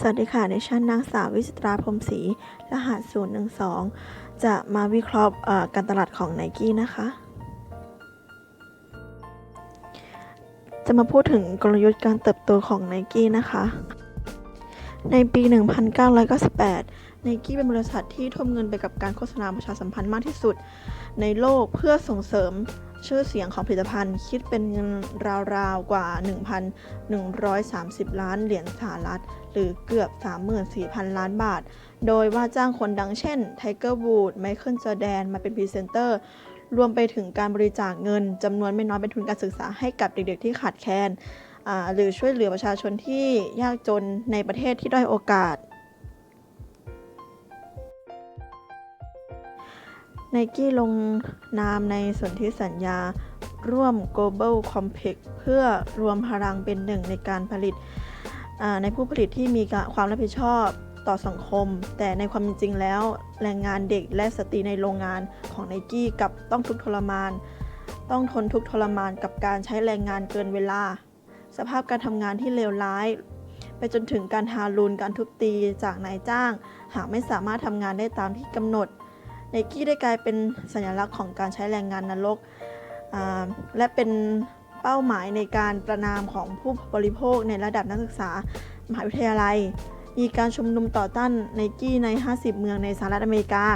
สวัสดีค่ะดิฉันนางสาววิจิตราพรมศรีรหัส 012 จะมาวิเคราะห์การตลาดของไนกี้นะคะ จะมาพูดถึงกลยุทธ์การเติบโตของไนกี้นะคะ ในปี 1998 ไนกี้เป็นบริษัทที่ทุ่มเงินไปกับการโฆษณาประชาสัมพันธ์มากที่สุดในโลกเพื่อส่งเสริม ชื่อเสียงของผลิตภัณฑ์คิดเป็นเงินราวๆกว่า 1,130 ล้านเหรียญสหรัฐ หรือเกือบ 34,000 ล้านบาท โดยว่าจ้างคนดังเช่นไทเกอร์วูดไมเคิลจอแดนมาเป็นพรีเซนเตอร์ รวมไปถึงการบริจาคเงินจำนวนไม่น้อยเป็นทุนการศึกษาให้กับเด็กๆที่ขาดแคลนหรือช่วยเหลือประชาชนที่ยากจนในประเทศที่ด้อยโอกาส ไนกี้ลงนามในสนธิสัญญา ร่วม Global Compact เพื่อรวมพลังเป็นหนึ่งในการผลิตในผู้ผลิตที่มีความรับผิดชอบต่อสังคม แต่ในความเป็นจริงแล้วแรงงานเด็กและสตรีในโรงงานของไนกี้กับต้องทุกข์ทรมาน ต้องทนทุกข์ทรมานกับการใช้แรงงานเกินเวลา สภาพการทำงานที่เลวร้าย ไปจนถึงการทารุณการทุบตีจากนายจ้าง หากไม่สามารถทำงานได้ตามที่กำหนด ไนกี้ได้กลายเป็นสัญลักษณ์ของการใช้แรงงานนรก และเป็นเป้าหมายในการประนามของผู้บริโภคในระดับนักศึกษามหาวิทยาลัย มีการชุมนุมต่อต้านไนกี้ใน 50 เมืองในสหรัฐอเมริกา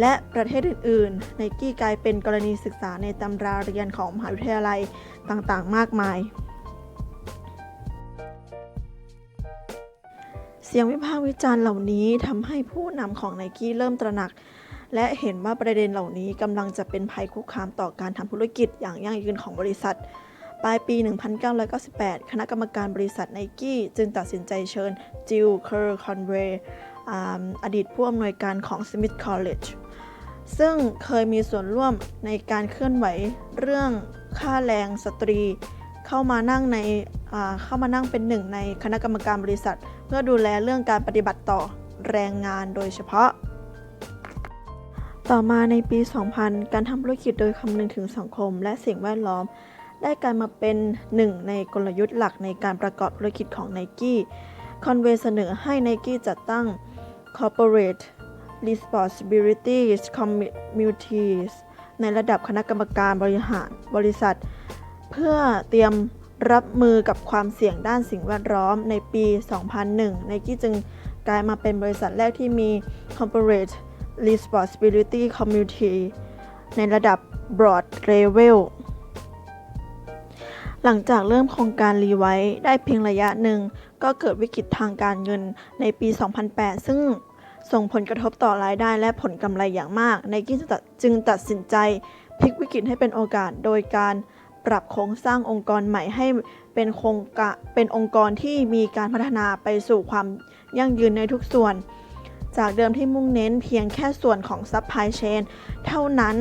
และประเทศอื่นๆไนกี้กลายเป็นกรณีศึกษาในตำราเรียนของมหาวิทยาลัยต่างๆ มากมาย เสียงวิพากษ์วิจารณ์เหล่านี้ทำให้ผู้นำของไนกี้เริ่มตระหนัก และเห็นว่าประเด็นเหล่านี้กำลังจะเป็นภัยคุกคามต่อการทำธุรกิจอย่างยั่งยืนของบริษัท ปลายปี 1998 คณะกรรมการบริษัทไนกี้จึงตัดสินใจเชิญจิล เคอร์ คอนเวย์อดีตผู้อำนวยการของ Smith College ซึ่งเคยมีส่วนร่วมในการเคลื่อนไหวเรื่องค่าแรงสตรี เข้ามานั่งในเข้ามานั่งเป็นหนึ่งในคณะกรรมการบริษัท เพื่อดูแลเรื่องการปฏิบัติต่อแรงงานโดยเฉพาะ ต่อมาในปี 2000 การทำธุรกิจโดยคำนึงถึงสังคมและสิ่งแวดล้อม ได้กลายมาเป็นหนึ่งในกลยุทธ์หลักในการประกอบธุรกิจของ Nike คอนเวย์เสนอให้ Nike จัดตั้ง Corporate Responsibility Committees ในระดับคณะกรรมการบริหารบริษัท เพื่อเตรียมรับมือกับความเสี่ยงด้านสิ่งแวดล้อมในปี 2001 Nike จึงกลายมาเป็นบริษัทแรกที่มี Corporate Responsibility Committee ในระดับ Broad Level หลังจากเริ่มโครงการรีไว้ได้เพียงระยะหนึ่ง ก็เกิดวิกฤตทางการเงินในปี 2008 ซึ่งส่งผลกระทบต่อรายได้และผลกำไรอย่างมาก Nike จึงตัดสินใจพลิกวิกฤตให้เป็นโอกาสโดยการปรับโครงสร้างองค์กรใหม่ให้เป็นโครงกะเป็นองค์กรที่มีการพัฒนาไปสู่ความยั่งยืนในทุกส่วน จากเดิมที่มุ่งเน้นเพียงแค่ส่วนของ Supply Chain เท่านั้น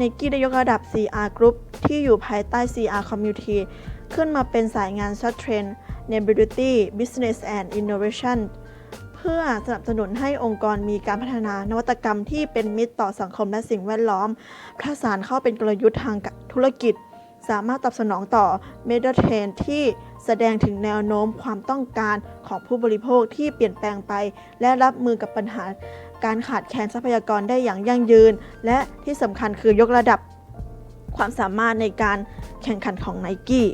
Nike ได้ยกระดับ CR Group ที่อยู่ภายใต้ CR Community ขึ้นมาเป็นสายงาน Short Trend Navigability Business and Innovation เพื่อสนับสนุนให้องค์กรมีการพัฒนานวัตกรรมที่เป็นมิตรต่อสังคมและสิ่งแวดล้อมผสานเข้าเป็นกลยุทธ์ทางธุรกิจ สามารถตอบสนองต่อเมกะเทรนที่ แสดงถึงแนวโน้มความต้องการของผู้บริโภคที่เปลี่ยนแปลงไป และรับมือกับปัญหาการขาดแคลนทรัพยากรได้อย่างยั่งยืน และที่สำคัญคือยกระดับความสามารถในการแข่งขันของ Nike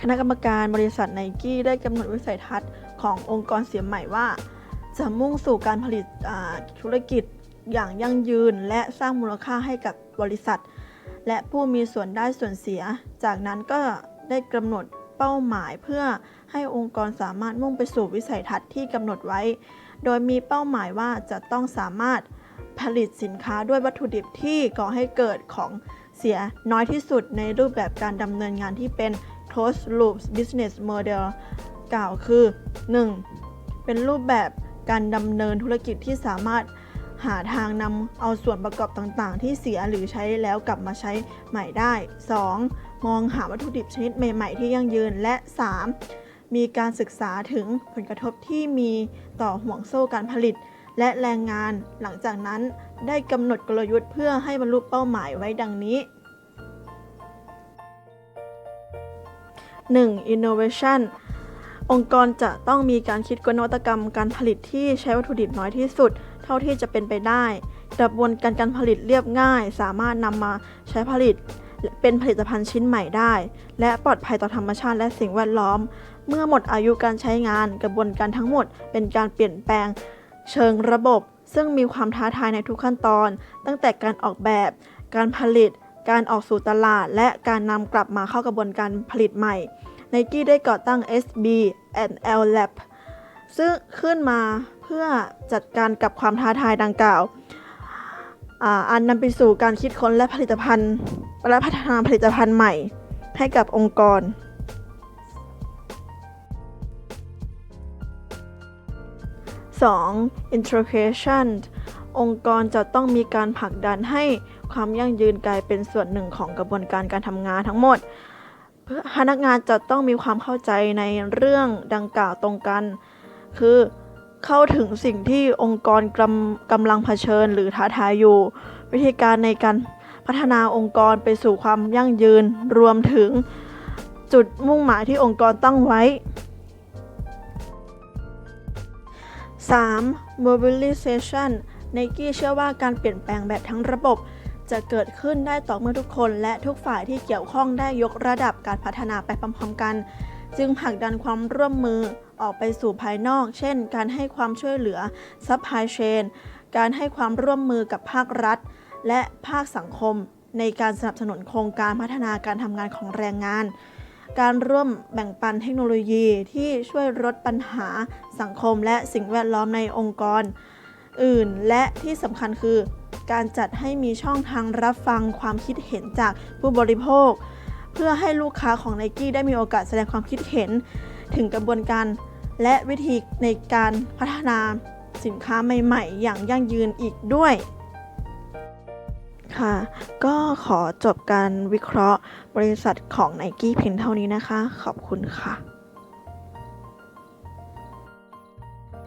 คณะกรรมการบริษัทไนกี้ได้กำหนดวิสัยทัศน์ขององค์กรเสียใหม่ว่า จะมุ่งสู่การผลิตธุรกิจอย่างยั่งยืน และสร้างมูลค่าให้กับบริษัท และผู้มีส่วนได้ส่วนเสีย จากนั้นก็ได้กำหนดเป้าหมายเพื่อให้องค์กรสามารถมุ่งไปสู่วิสัยทัศน์ที่กำหนดไว้ โดยมีเป้าหมายว่าจะต้องสามารถผลิตสินค้าด้วยวัตถุดิบที่ก่อให้เกิดของเสียน้อยที่สุดในรูปแบบการดำเนินงานที่เป็น closed loop business model กล่าวคือ 1. เป็นรูปแบบการดำเนินธุรกิจที่สามารถ หาทางนำเอาส่วนประกอบต่างๆ ที่เสียหรือใช้แล้วกลับมาใช้ใหม่ได้ 2. มองหาวัตถุดิบชนิดใหม่ ๆ ที่ยั่งยืน และ 3. มีการศึกษาถึงผลกระทบที่มีต่อห่วงโซ่การผลิต และแรงงาน หลังจากนั้นได้กำหนดกลยุทธ์เพื่อให้บรรลุเป้าหมายไว้ดังนี้ 1. Innovation องค์กรจะต้องมีการคิดกลนวัตกรรมการผลิตที่ใช้วัตถุดิบน้อยที่สุด เท่าที่จะเป็นไปได้กระบวนการการผลิตเรียบง่าย สามารถนำมาใช้ผลิตเป็นผลิตภัณฑ์ชิ้นใหม่ได้ และปลอดภัยต่อธรรมชาติและสิ่งแวดล้อม เมื่อหมดอายุการใช้งานกระบวนการทั้งหมด เป็นการเปลี่ยนแปลงเชิงระบบ ซึ่งมีความท้าทายในทุกขั้นตอน ตั้งแต่การออกแบบ การผลิต การออกสู่ตลาด และการนำกลับมาเข้ากระบวนการผลิตใหม่ Nike ได้ก่อตั้ง SB L Lab ซึ่งขึ้นมา เพื่อจัดการกับความท้าทายดังกล่าวอันนำไปสู่การคิดค้นและผลิตภัณฑ์และพัฒนาผลิตภัณฑ์ใหม่ให้กับองค์กร 2. Integration องค์กรจะต้องมีการผลักดันให้ความยั่งยืนกลายเป็นส่วนหนึ่งของกระบวนการการทำงานทั้งหมดเพื่อพนักงานจะต้องมีความเข้าใจในเรื่องดังกล่าวตรงกัน คือ เข้าถึงสิ่งที่องค์กรกำกำลังเผชิญหรือท้าทายอยู่ วิธีการในการพัฒนาองค์กรไปสู่ความยั่งยืนรวมถึงจุดมุ่งหมายที่องค์กรตั้งไว้ 3. mobilization Nike เชื่อว่าการเปลี่ยนแปลงแบบทั้งระบบ จะเกิดขึ้นได้ต่อเมื่อทุกคนและทุกฝ่ายที่เกี่ยวข้องได้ยกระดับการพัฒนาไปพร้อมๆกัน จึงผลักดันความร่วมมือ ออกไปสู่ภายนอก เช่น การให้ความช่วยเหลือ supply chain การให้ความร่วมมือกับภาครัฐ และภาคสังคม ในการสนับสนุนโครงการพัฒนาการทำงานของแรงงาน การร่วมแบ่งปันเทคโนโลยีที่ช่วยลดปัญหาสังคมและสิ่งแวดล้อมในองค์กร อื่นและที่สำคัญคือ การจัดให้มีช่องทางรับฟังความคิดเห็นจากผู้บริโภค เพื่อให้ลูกค้าของ Nike ได้มีโอกาสแสดงความคิดเห็น ถึงกระบวนการและวิธีในการพัฒนาสินค้าใหม่ ๆ อย่างยั่งยืนอีกด้วย ค่ะ ก็ขอจบการวิเคราะห์บริษัทของ Nike เพียงเท่านี้นะคะ ขอบคุณค่ะ